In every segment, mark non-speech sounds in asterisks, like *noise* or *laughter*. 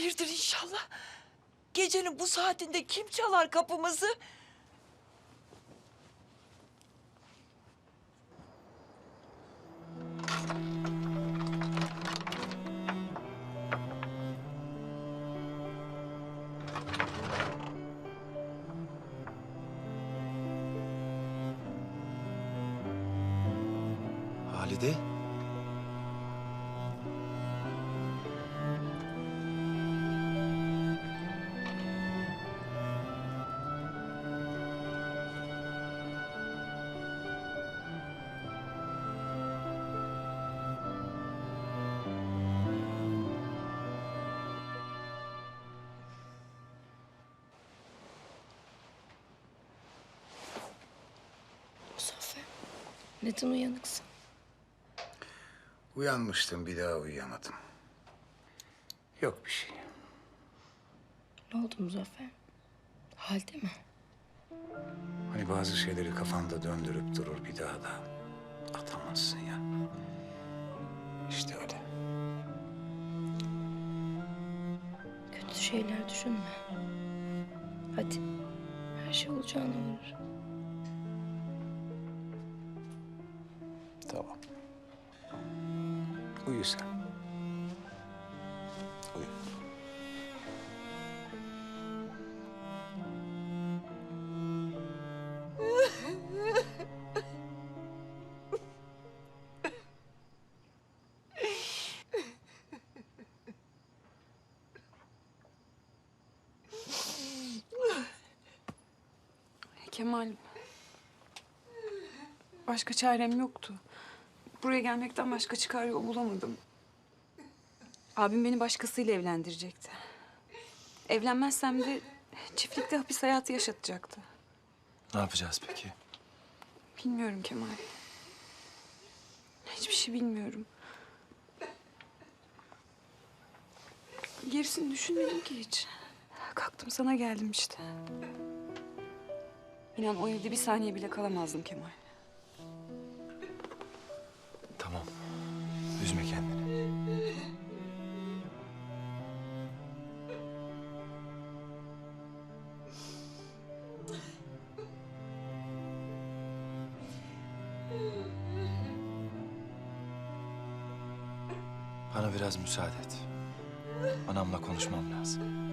Hayırdır inşallah. Gecenin bu saatinde kim çalar kapımızı? Halide? Neden uyanıksın? Uyanmıştım bir daha uyuyamadım. Yok bir şey. Ne oldu Muzaffer? Halde mi? Hani bazı şeyleri kafanda döndürüp durur bir daha da atamazsın ya. İşte öyle. Kötü şeyler düşünme. Hadi, her şey olacağına varır. Tamam. Uyu sen. Uyu. Kemal. Başka çarem yoktu. Buraya gelmekten başka çıkar yol bulamadım. Abim beni başkasıyla evlendirecekti. Evlenmezsem de çiftlikte hapis hayatı yaşatacaktı. Ne yapacağız peki? Bilmiyorum Kemal. Hiçbir şey bilmiyorum. Gerisini düşünmedim ki hiç. Kalktım sana geldim işte. İnan o evde bir saniye bile kalamazdım Kemal. Üzme kendini. Bana biraz müsaade et. Anamla konuşmam lazım.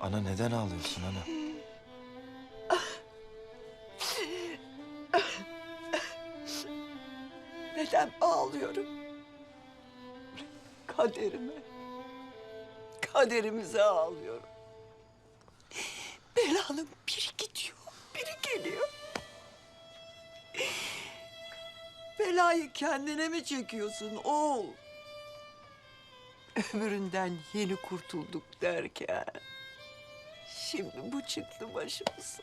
Ana neden ağlıyorsun ana? Neden ağlıyorum? Kaderime. Kaderimize ağlıyorum. Belanın biri gidiyor, biri geliyor. Belayı kendine mi çekiyorsun oğul? Ömründen yeni kurtulduk derken... Şimdi bu çıktı başımıza.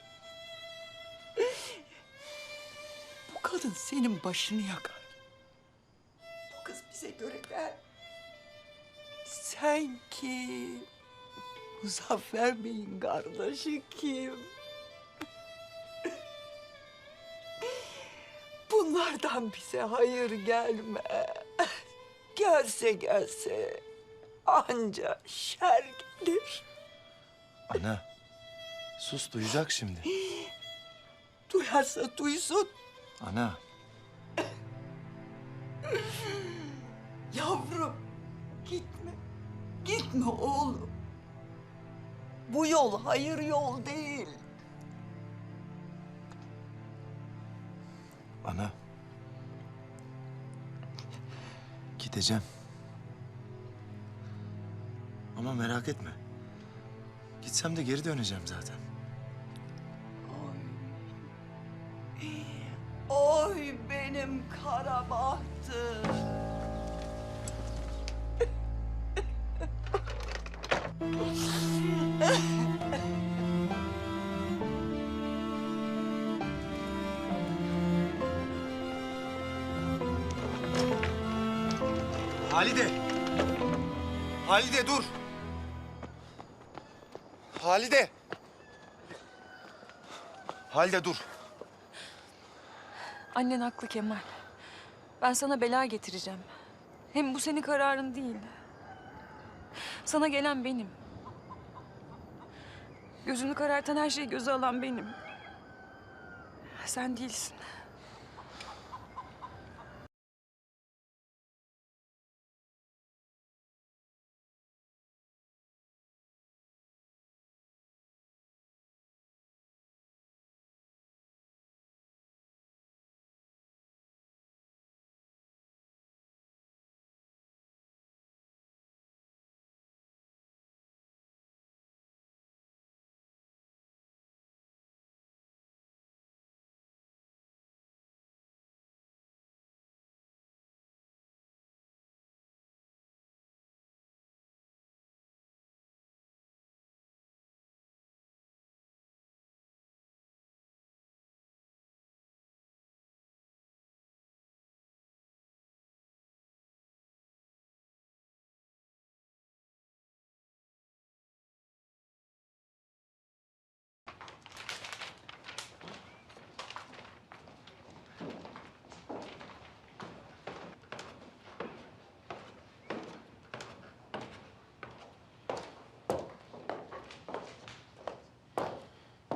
Bu kadın senin başını yakar. Bu kız bize göre değil. Sen kim? Muzaffer Bey'in kardeşi kim? Bunlardan bize hayır gelme. Gelse gelse anca şer gelir. Ana. Sus duyacak şimdi. *gasps* Duyarsa duysun. Ana. *gasps* Yavrum gitme. Gitme oğlum. Bu yol hayır yol değil. Ana. Gideceğim. Ama merak etme. Gitsem de geri döneceğim zaten. Oy. Oy benim kara. Halide! Halide dur! Halide! Halide dur. Annen haklı Kemal. Ben sana bela getireceğim. Hem bu senin kararın değil. Sana gelen benim. Gözünü karartan her şeyi göze alan benim. Sen değilsin.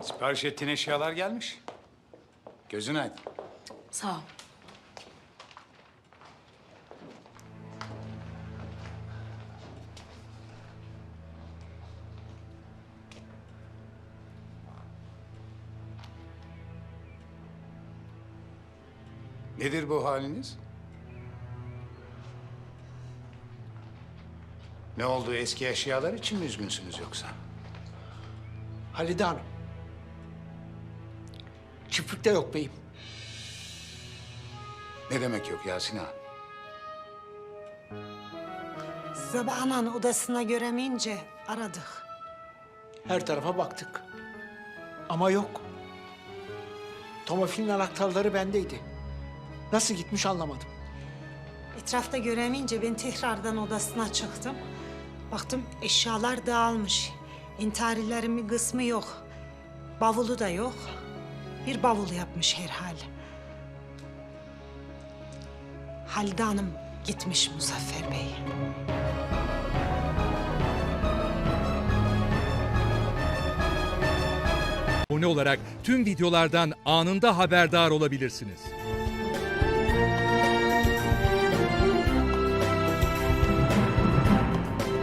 Sipariş ettiğin eşyalar gelmiş. Gözün aydın. Sağ ol. Nedir bu haliniz? Ne oldu eski eşyalar için mi üzgünsünüz yoksa? Halide Hanım. Çiftlikte yok beyim. Ne demek yok Yasin ağa? Sabah anan odasına göremeyince aradık. Her tarafa baktık. Ama yok. Tomofilin anahtarları bendeydi. Nasıl gitmiş anlamadım. Etrafta göremeyince ben tekrardan odasına çıktım. Baktım eşyalar dağılmış. Entarillerimin kısmı yok. Bavulu da yok. Bir bavul yapmış herhal. Halide Hanım gitmiş Muzaffer Bey. abone olarak tüm videolardan anında haberdar olabilirsiniz.